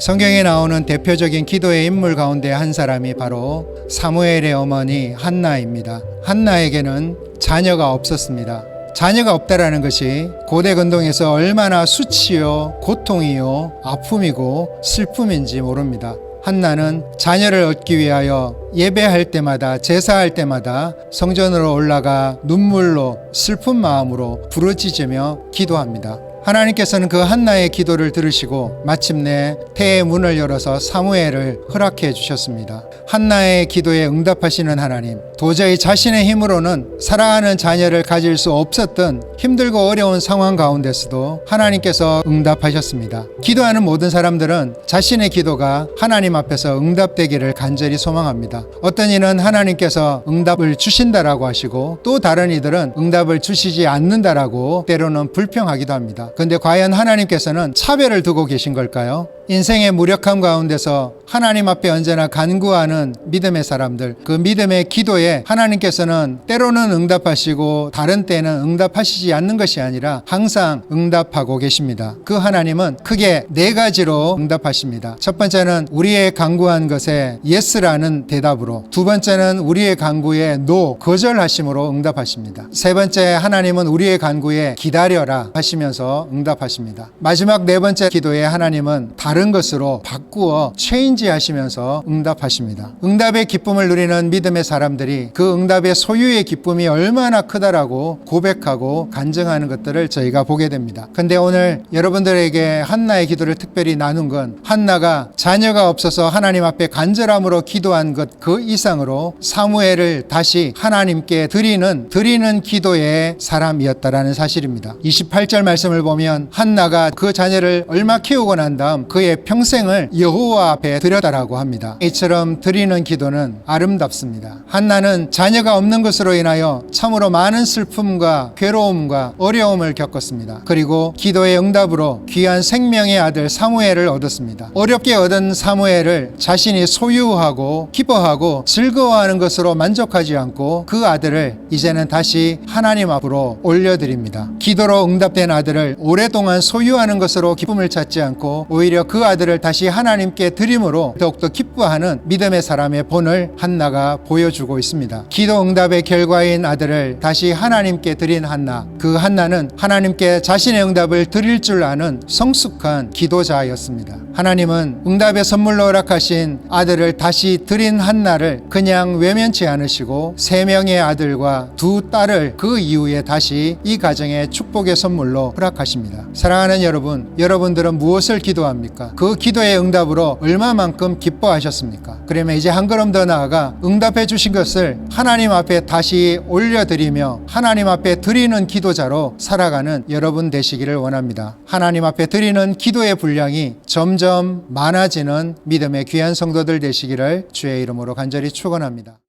성경에 나오는 대표적인 기도의 인물 가운데 한 사람이 바로 사무엘의 어머니 한나입니다. 한나에게는 자녀가 없었습니다. 자녀가 없다라는 것이 고대 근동에서 얼마나 수치요, 고통이요, 아픔이고 슬픔인지 모릅니다. 한나는 자녀를 얻기 위하여 예배할 때마다 제사할 때마다 성전으로 올라가 눈물로 슬픈 마음으로 부르짖으며 기도합니다. 하나님께서는 그 한나의 기도를 들으시고 마침내 태의 문을 열어서 사무엘을 허락해 주셨습니다. 한나의 기도에 응답하시는 하나님, 도저히 자신의 힘으로는 사랑하는 자녀를 가질 수 없었던 힘들고 어려운 상황 가운데서도 하나님께서 응답하셨습니다. 기도하는 모든 사람들은 자신의 기도가 하나님 앞에서 응답되기를 간절히 소망합니다. 어떤 이는 하나님께서 응답을 주신다라고 하시고 또 다른 이들은 응답을 주시지 않는다라고 때로는 불평하기도 합니다. 근데 과연 하나님께서는 차별을 두고 계신 걸까요? 인생의 무력함 가운데서 하나님 앞에 언제나 간구하는 믿음의 사람들, 그 믿음의 기도에 하나님께서는 때로는 응답하시고 다른 때는 응답하시지 않는 것이 아니라 항상 응답하고 계십니다. 그 하나님은 크게 네 가지로 응답하십니다. 첫 번째는 우리의 간구한 것에 예스라는 대답으로, 두 번째는 우리의 간구에 노, 거절하심으로 응답하십니다. 세 번째 하나님은 우리의 간구에 기다려라 하시면서 응답하십니다. 마지막 네 번째 기도에 하나님은 다른 것으로 바꾸어 체인지 하시면서 응답하십니다. 응답의 기쁨을 누리는 믿음의 사람들이 그 응답의 소유의 기쁨이 얼마나 크다라고 고백하고 간증하는 것들을 저희가 보게 됩니다. 근데 오늘 여러분들에게 한나의 기도를 특별히 나눈 건 한나가 자녀가 없어서 하나님 앞에 간절함으로 기도한 것 그 이상으로 사무엘을 다시 하나님께 드리는 드리는 기도의 사람이었다라는 사실입니다. 28절 말씀을 보면 한나가 그 자녀를 얼마 키우고 난 다음 그의 평생을 여호와 앞에 드렸다라고 합니다. 이처럼 드리는 기도는 아름답습니다. 한나는 자녀가 없는 것으로 인하여 참으로 많은 슬픔과 괴로움과 어려움을 겪었습니다. 그리고 기도의 응답으로 귀한 생명의 아들 사무엘을 얻었습니다. 어렵게 얻은 사무엘을 자신이 소유하고 기뻐하고 즐거워하는 것으로 만족하지 않고 그 아들을 이제는 다시 하나님 앞으로 올려드립니다. 기도로 응답된 아들을 오랫동안 소유하는 것으로 기쁨을 찾지 않고 오히려 그 아들을 다시 하나님께 드림으로 더욱더 기뻐하는 믿음의 사람의 본을 한나가 보여주고 있습니다. 기도 응답의 결과인 아들을 다시 하나님께 드린 한나. 그 한나는 하나님께 자신의 응답을 드릴 줄 아는 성숙한 기도자였습니다. 하나님은 응답의 선물로 허락하신 아들을 다시 드린 한나를 그냥 외면치 않으시고 세 명의 아들과 두 딸을 그 이후에 다시 이 가정의 축복의 선물로 허락하십니다. 사랑하는 여러분, 여러분들은 무엇을 기도합 니까? 그 기도의 응답으로 얼마만큼 기뻐하셨습니까? 그러면 이제 한 걸음 더 나아가 응답해 주신 것을 하나님 앞에 다시 올려드리며 하나님 앞에 드리는 기도자로 살아가는 여러분 되시기를 원합니다. 하나님 앞에 드리는 기도의 분량이 점점 많아지는 믿음의 귀한 성도들 되시기를 주의 이름으로 간절히 축원합니다.